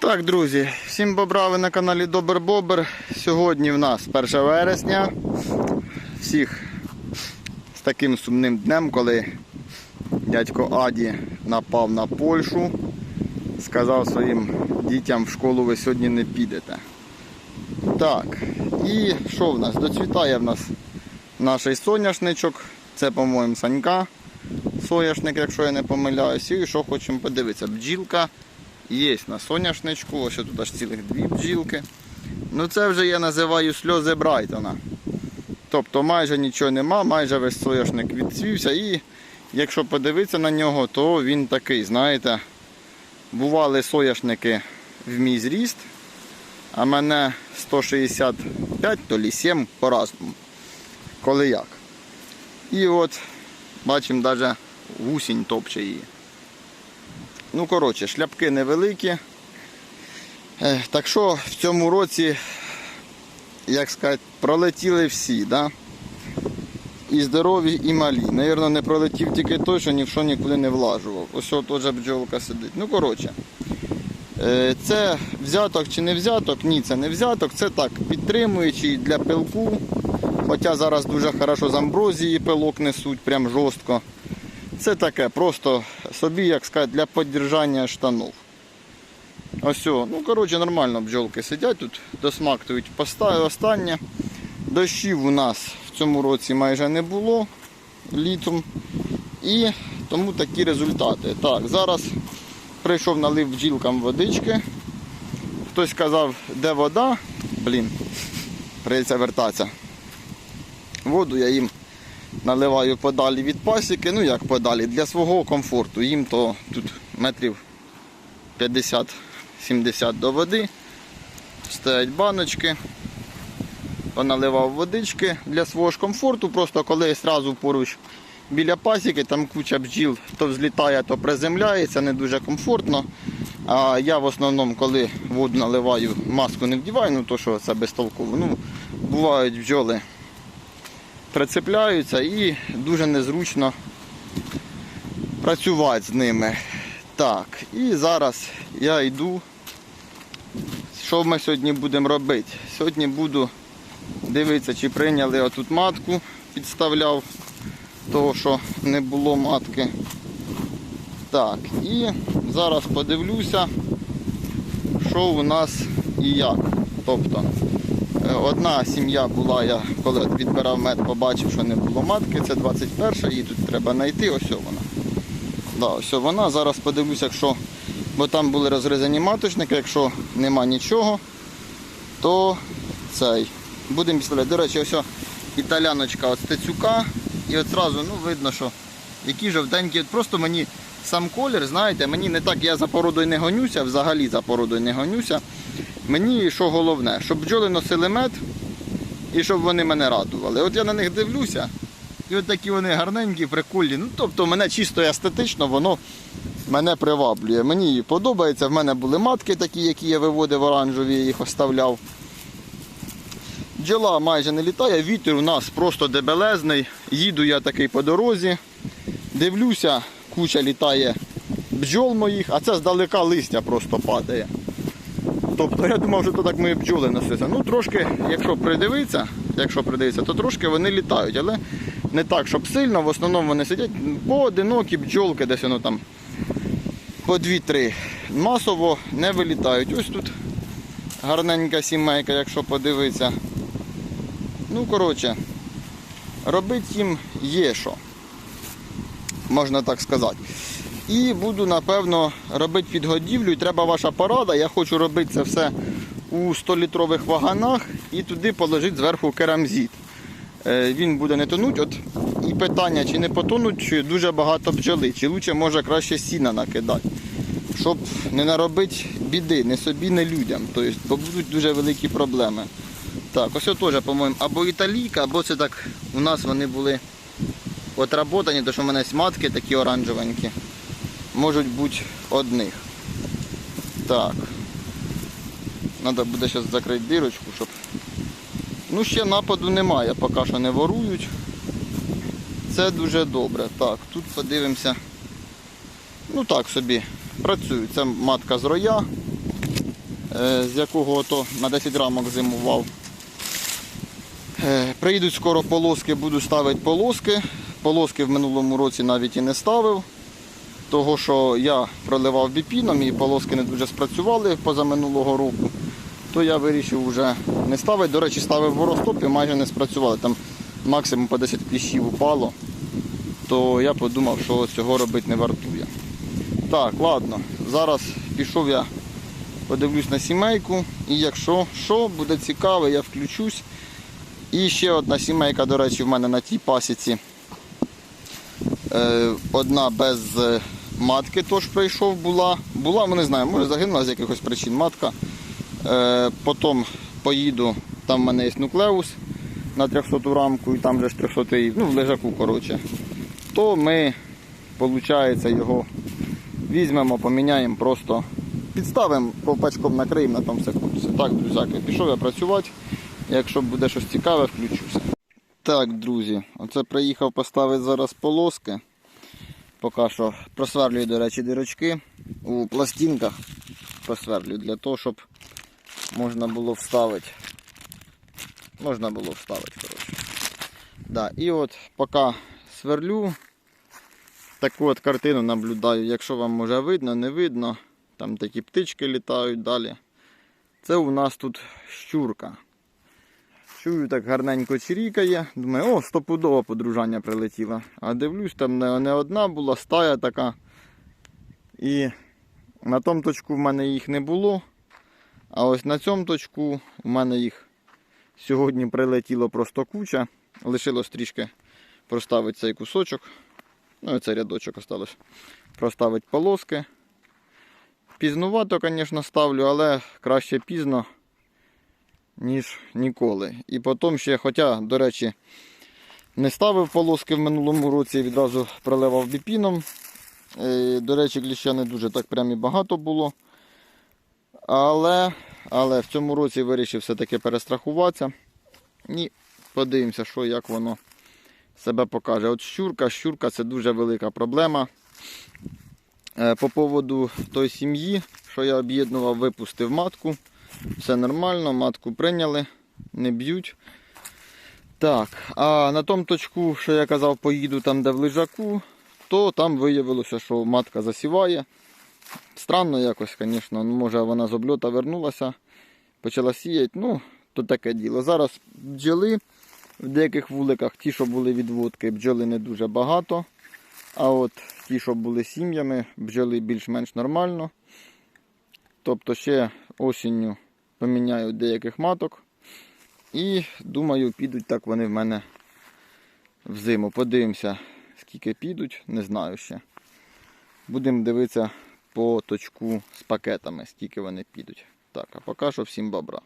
Так, друзі, всім бобра, ви на каналі Добр Бобр. Сьогодні в нас 1 вересня. Всіх з таким сумним днем, коли дядько Аді напав на Польщу, сказав своїм дітям в школу ви сьогодні не підете. Так, і що в нас? Доцвітає в нас наш соняшничок. Це, по-моєму, Санька. Соняшник, якщо я не помиляюсь. І що хочемо подивитися? Бджілка є на соняшничку. Ось тут аж цілих дві бджілки. Ну це вже я називаю сльози Брайтона. Тобто майже нічого нема, майже весь соняшник відцвівся. І якщо подивитися на нього, то він такий, знаєте, бували соняшники в мій зріст, а мене 165, то лі 7 по-разному. Коли як. І от бачимо навіть гусінь топче її. Ну, коротше, шляпки невеликі. Так що в цьому році, як сказати, пролетіли всі, да? і здорові, і малі. Навірно, не пролетів тільки той, що ні в що нікуди не влажував. Ось теж бджолка сидить. Ну, коротше, е, це взяток чи не взяток? Ні, це не взяток, це так, підтримуючий для пилку. Хоча зараз дуже хорошо з амброзії пилок несуть, прям жорстко. Це таке, просто собі, як сказати, для підтримання штанів. Ось, ну коротше, нормально бджолки сидять тут, досмактують останнє. Дощів у нас в цьому році майже не було літом. І тому такі результати. Так, зараз прийшов налив бджілкам водички. Хтось сказав, де вода. Блін, прийдеться вертатися. Воду я їм наливаю подалі від пасіки, ну як подалі, для свого комфорту. Їм то тут метрів 50-70 до води. Стоять баночки. Поналивав водички для свого ж комфорту. Просто коли одразу поруч біля пасіки, там куча бджіл то взлітає, то приземляється, не дуже комфортно. А я в основному, коли воду наливаю, маску не вдіваю, ну то що це безтолково. Ну, бувають бджоли прицепляються і дуже незручно працювати з ними. Так, і зараз я йду. Що ми сьогодні будемо робити? Сьогодні буду дивитися, чи прийняли отут матку, підставляв того, що не було матки. Так, і зараз подивлюся, що у нас і як. Тобто Одна сім'я була, я коли відбирав мед, побачив, що не було матки, це 21 її тут треба знайти, ось вона. Да, ось вона. Зараз подивлюся, якщо, бо там були розрізані маточники, якщо нема нічого, то цей. Будемо підставляти. До речі, ось італяночка от стецюка. І от одразу ну, видно, що які жовтенькі. От Просто мені сам колір, знаєте, мені не так, я за породою не гонюся, взагалі за породою не гонюся. Мені що головне, щоб бджоли носили мед і щоб вони мене радували. От я на них дивлюся, і от такі вони гарненькі, прикольні. Ну, тобто мене чисто естетично, воно мене приваблює. Мені подобається. В мене були матки такі, які я виводив оранжеві, я їх оставляв. Бджола майже не літає, вітер у нас просто дебелезний. Їду я такий по дорозі, дивлюся, куча літає бджол моїх, а це здалека листя просто падає. Тобто я думав, що то так мої бджоли носяться. Ну трошки, якщо придивитися, якщо придивитися, то трошки вони літають, але не так, щоб сильно. В основному вони сидять поодинокі бджолки, десь воно там по 2-3. Масово не вилітають. Ось тут гарненька сімейка, якщо подивитися. Ну, коротше, робити їм є що. Можна так сказати. І буду, напевно, робити підгодівлю. І треба ваша порада. Я хочу робити це все у 100-літрових ваганах і туди положити зверху керамзит. Е, Він буде не тонути. От і питання, чи не потонуть, чи дуже багато бджоли, чи лучше може краще сіна накидати. Щоб не наробити біди не собі, не людям. Тобто, бо будуть дуже великі проблеми. Так, ось теж, по-моєму, або італійка, або це так у нас вони були отработані, тому що в мене матки такі оранжевенькі можуть бути одних. Так. Треба буде зараз закрити дірочку, щоб. Ну, ще нападу немає, поки що не ворують. Це дуже добре. Так, тут подивимося. Ну так собі, працюють. Це матка з роя. е, з якого то на 10 рамок зимував. Е, Прийдуть скоро полоски, буду ставити полоски. Полоски в минулому році навіть і не ставив. Того, що я проливав біпіном і полоски не дуже спрацювали позаминулого року, то я вирішив вже не ставити. До речі, ставив воростоп і майже не спрацювали. Там максимум по 10 кліщів упало. То я подумав, що цього робити не вартує. Так, ладно, зараз пішов я, подивлюсь на сімейку. І якщо що, буде цікаво, я включусь. І ще одна сімейка, до речі, в мене на тій пасіці. Е, одна без е, матки теж прийшов була. Була, ну не знаю, може загинула з якихось причин матка. Е, потім поїду, там в мене є нуклеус на 300 рамку, і там же ж 300 ну в лежаку, коротше. То ми, виходить, його візьмемо, поміняємо просто. Підставимо ковпачком накриємо на тому секунді. Так, друзяки, пішов я працювати. Якщо буде щось цікаве, включуся. Так, друзі, оце приїхав поставити зараз полоски. Поки що просверлюю, до речі, дирочки у пластинках. Просверлюю для того, щоб можна було вставити. Можна було вставити, коротше. Да, і от поки сверлю, таку от картину наблюдаю. Якщо вам може видно, не видно. Там такі птички літають далі. Це у нас тут щурка. Чую, так гарненько чирікає. Думаю, о, стопудово подружання прилетіло. А дивлюсь, там не, не одна була, стая така. І на тому точку в мене їх не було. А ось на цьому точку у мене їх сьогодні прилетіло просто куча. Лишилось трішки проставити цей кусочок. Ну і цей рядочок осталось. Проставити полоски. Пізнувато, звісно, ставлю, але краще пізно ніж ніколи. І потім ще, хоча, до речі, не ставив полоски в минулому році, відразу проливав біпіном. До речі, кліща не дуже так прям і багато було. Але, але в цьому році вирішив все-таки перестрахуватися. І подивимося, що як воно себе покаже. От щурка, щурка це дуже велика проблема. Е, По поводу той сім'ї, що я об'єднував, випустив матку. Все нормально, матку прийняли, не б'ють. Так, а на тому точку, що я казав, поїду там, де в лежаку, то там виявилося, що матка засіває. Странно якось, звісно, ну, може вона з обльота вернулася, почала сіяти, ну, то таке діло. Зараз бджоли в деяких вуликах, ті, що були відводки, бджоли не дуже багато. А от ті, що були сім'ями, бджоли більш-менш нормально. Тобто ще осінню поміняю деяких маток. І думаю, підуть так вони в мене в зиму. Подивимося, скільки підуть, не знаю ще. Будемо дивитися по точку з пакетами, скільки вони підуть. Так, а поки що всім бобра.